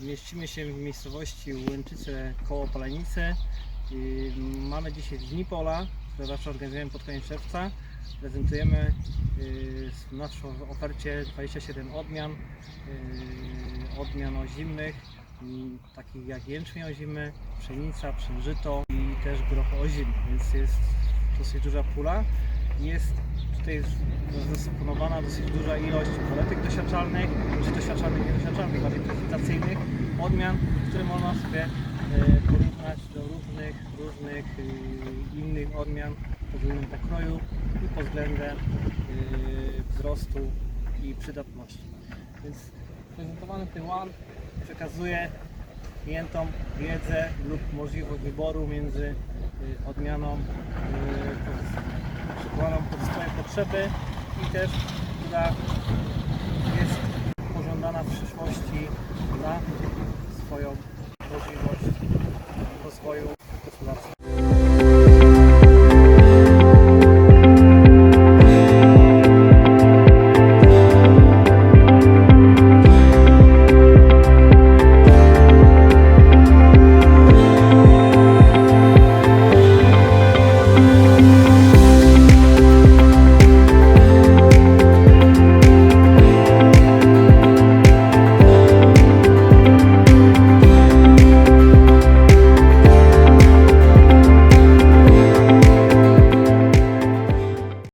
Znajdujemy się w miejscowości Łęczyce koło Palenicy. I Mamy dzisiaj Dni Pola, które zawsze organizujemy pod koniec czerwca. Prezentujemy y, w naszej ofercie 27 odmian, y, odmian ozimnych, mm, takich jak jęczmień ozimy, pszenica, pszenżyto i też groch ozimny, więc jest dosyć duża pula. Jest tutaj zastoponowana dosyć duża ilość poletek doświadczalnych, czy doświadczalnych, bardziej prezentacyjnych odmian, które można sobie e, porównać do różnych, różnych e, innych odmian pod względem pokroju i pod względem e, wzrostu i przydatności. Więc prezentowany pyłan przekazuje klientom wiedzę lub możliwość wyboru między odmianą przykładą pod swoje potrzeby i też która jest pożądana w przyszłości na swoją możliwość rozwoju.